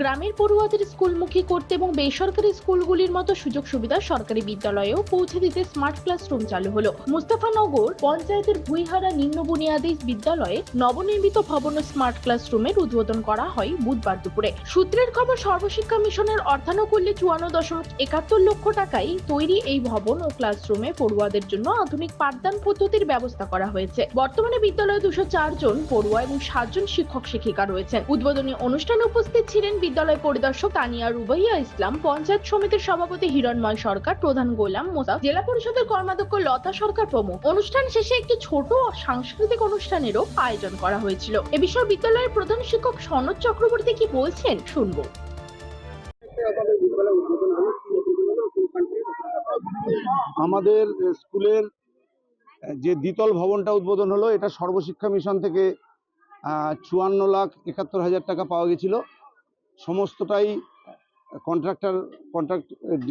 গ্রামের পড়ুয়াদের স্কুলমুখী করতে এবং বেসরকারি স্কুলগুলির মতো সুযোগ সুবিধা সরকারি বিদ্যালয়েও পৌঁছে দিতে স্মার্ট ক্লাসরুম চালু হলো। মুস্তাফানগর পঞ্চায়েতের ভুইহারা নিম্ন বুনিয়াদী বিদ্যালয়ে নবনির্মিত ভবন স্মার্ট ক্লাসরুমের উদ্বোধন করা হয় বুধবার দুপুরে। সূত্রের খবর, সর্বশিক্ষা মিশনের অর্থানুকূল্যে চুয়ান্ন দশমিক একাত্তর লক্ষ টাকায় তৈরি এই ভবন ও ক্লাসরুমে পড়ুয়াদের জন্য আধুনিক পাঠদান পদ্ধতির ব্যবস্থা করা হয়েছে। বর্তমানে বিদ্যালয়ে দুশো জন পড়ুয়া এবং সাতজন শিক্ষক শিক্ষিকা রয়েছেন। উদ্বোধনী অনুষ্ঠানে উপস্থিত ছিলেন বিদ্যালয় পরিদর্শক তানিয়া রুবাইয়া ইসলাম, পঞ্চায়েত সমিতির সভাপতি হিরণময় সরকার, প্রধান গোলাম মোসা জেলা পরিষদের কর্মাধ্যক্ষ লতা সরকার প্রমুখ। অনুষ্ঠান শেষে একটি ছোট সাংস্কৃতিক অনুষ্ঠানেরও আয়োজন করা হয়েছিল। এ বিষয়ে বিদ্যালয়ের প্রধান শিক্ষক সনদ চক্রবর্তী কি বলছেন, শুনব। আমাদের স্কুলের যে দ্বিতল ভবনটা উদ্বোধন হলো, এটা সর্বশিক্ষা মিশন থেকে চুয়ান্ন লাখ একাত্তর হাজার টাকা পাওয়া গেছিল। সমস্তটাই কন্ট্রাক্টর কন্ট্রাক্ট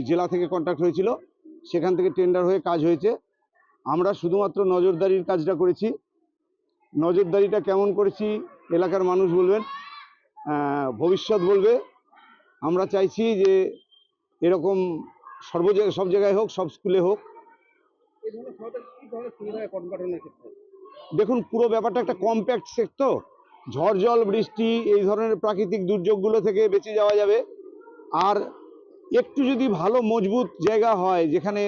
জেলা থেকে কন্ট্রাক্ট হয়েছিল। সেখান থেকে টেন্ডার হয়ে কাজ হয়েছে। আমরা শুধুমাত্র নজরদারির কাজটা করেছি। নজরদারিটা কেমন করেছি এলাকার মানুষ বলবেন ভবিষ্যৎ বলবে। আমরা চাইছি যে এরকম সর্ব জায়গায় সব জায়গায় হোক সব স্কুলে হোক। দেখুন পুরো ব্যাপারটা একটা কম্প্যাক্ট সেট তো ঝড় জল, বৃষ্টি, এই ধরনের প্রাকৃতিক দুর্যোগগুলো থেকে বেঁচে যাওয়া যাবে। আর একটু যদি ভালো মজবুত জায়গা হয়, যেখানে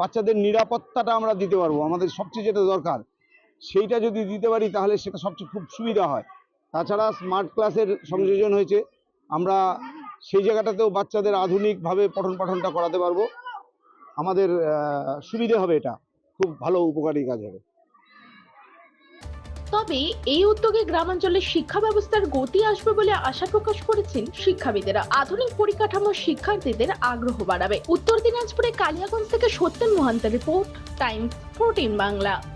বাচ্চাদের নিরাপত্তাটা আমরা দিতে পারব, আমাদের সবচেয়ে যেটা দরকার, সেইটা যদি দিতে পারি, তাহলে সেটা সবচেয়ে খুব সুবিধা হয়। তাছাড়া স্মার্ট ক্লাসের সংযোজন হয়েছে, আমরা সেই জায়গাটাতেও বাচ্চাদের আধুনিকভাবে পঠন পাঠনটা করাতে পারব। আমাদের সুবিধে হবে এটা, খুব ভালো, উপকারী কাজ হবে। তবে এই উদ্যোগে গ্রামাঞ্চলে শিক্ষা ব্যবস্থার গতি আসবে বলে আশা প্রকাশ করেছেন শিক্ষাবিদেরা। আধুনিক পরিকাঠামো শিক্ষার্থীদের আগ্রহ বাড়াবে। উত্তর দিনাজপুরে কালিয়াগঞ্জ থেকে সত্যেন মোহান্তের রিপোর্ট, টাইমস, ফোরটিন বাংলা।